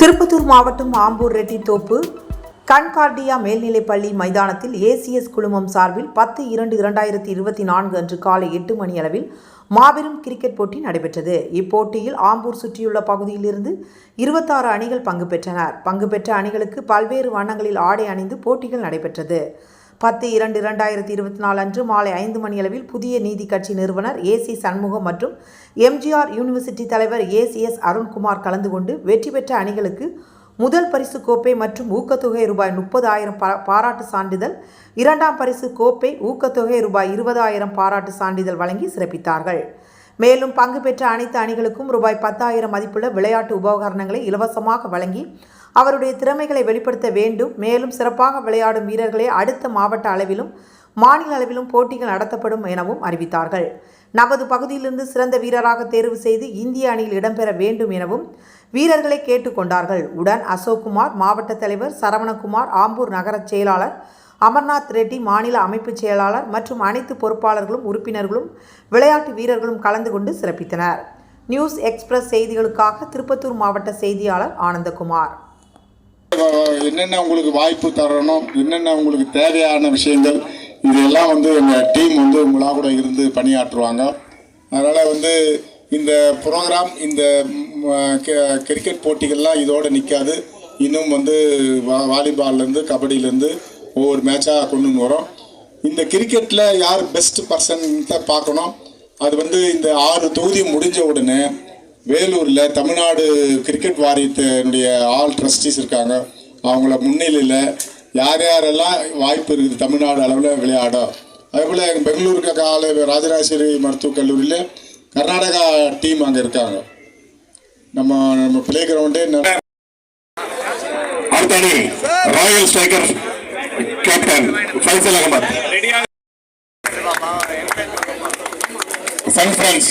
திருப்பத்தூர் மாவட்டம் ஆம்பூர் ரெட்டித்தோப்பு கண்கார்டியா மேல்நிலைப்பள்ளி மைதானத்தில் ஏசிஎஸ் குழுமம் சார்பில் பத்து இரண்டு இரண்டாயிரத்தி இருபத்தி நான்கு அன்று காலை எட்டு மணி அளவில் மாபெரும் கிரிக்கெட் போட்டி நடைபெற்றது. இப்போட்டியில் ஆம்பூர் சுற்றியுள்ள பகுதியிலிருந்து இருபத்தாறு அணிகள் பங்கு பெற்றனர். பங்கு பெற்ற அணிகளுக்கு பல்வேறு வண்ணங்களில் ஆடை அணிந்து போட்டிகள் நடைபெற்றது. பத்து இரண்டு இரண்டாயிரத்தி இருபத்தி நாலு அன்று மாலை ஐந்து மணியளவில் புதிய நீதி கட்சி நிறுவனர் ஏசி சண்முகம் மற்றும் எம்ஜிஆர் யூனிவர்சிட்டி தலைவர் ஏசிஎஸ் அருண்குமார் கலந்து கொண்டு வெற்றி பெற்ற அணிகளுக்கு முதல் பரிசு கோப்பை மற்றும் ஊக்கத்தொகை ரூபாய் முப்பதாயிரம் பாராட்டு சான்றிதழ் இரண்டாம் பரிசு கோப்பை ஊக்கத்தொகை ரூபாய் இருபதாயிரம் பாராட்டு சான்றிதழ் வழங்கி சிறப்பித்தார்கள். மேலும் பங்கு பெற்ற அனைத்து அணிகளுக்கும் ரூபாய் பத்தாயிரம் மதிப்புள்ள விளையாட்டு உபகரணங்களை இலவசமாக வழங்கி அவருடைய திறமைகளை வெளிப்படுத்த வேண்டும். மேலும் சிறப்பாக விளையாடும் வீரர்களே அடுத்த மாவட்ட அளவிலும் மாநில அளவிலும் போட்டிகள் நடத்தப்படும் எனவும் அறிவித்தார்கள். நமது பகுதியிலிருந்து சிறந்த வீரராக தேர்வு செய்து இந்திய அணியில் இடம்பெற வேண்டும் எனவும் வீரர்களை கேட்டுக்கொண்டார்கள். உடன் அசோக்குமார் மாவட்ட தலைவர் சரவணகுமார் ஆம்பூர் நகர செயலாளர் அமர்நாத் ரெட்டி மாநில அமைப்புச் செயலாளர் மற்றும் அனைத்து பொறுப்பாளர்களும் உறுப்பினர்களும் விளையாட்டு வீரர்களும் கலந்து கொண்டு சிறப்பித்தனர். நியூஸ் எக்ஸ்பிரஸ் செய்திகளுக்காக திருப்பத்தூர் மாவட்ட செய்தியாளர் ஆனந்தகுமார். என்னென்ன உங்களுக்கு வாய்ப்பு தரணும் என்னென்ன உங்களுக்கு தேவையான விஷயங்கள் இதெல்லாம் வந்து எங்கள் டீம் வந்து உங்களாக கூட இருந்து பணியாற்றுவாங்க. அதனால் வந்து இந்த ப்ரோக்ராம் இந்த கிரிக்கெட் போட்டிகள்லாம் இதோடு நிற்காது இன்னும் வந்து வா- வாலிபால்லேருந்து கபடியிலேருந்து ஒவ்வொரு மேட்சாக கொண்டு வரோம். இந்த கிரிக்கெட்டில் யார் பெஸ்ட் பர்சன் பார்க்கணும். அது வந்து இந்த ஆறு தொகுதி முடிஞ்ச உடனே வேலூரில் தமிழ்நாடு கிரிக்கெட் வாரியத்தினுடைய ஆல் ட்ரஸ்டீஸ் இருக்காங்க. அவங்கள முன்னிலையில் யார் யாரெல்லாம் வாய்ப்பு இருக்குது தமிழ்நாடு அளவில் விளையாட. அதேபோல் எங்கள் பெங்களூருக்கு கால ராஜராஜேஸ்வரி மருத்துவக் கல்லூரியில் கர்நாடகா டீம் அங்கே இருக்காங்க. நம்ம நம்ம play கிரவுண்டே royal striker captain Faizal Ahmed సంగ్ ఫ్రెండ్స్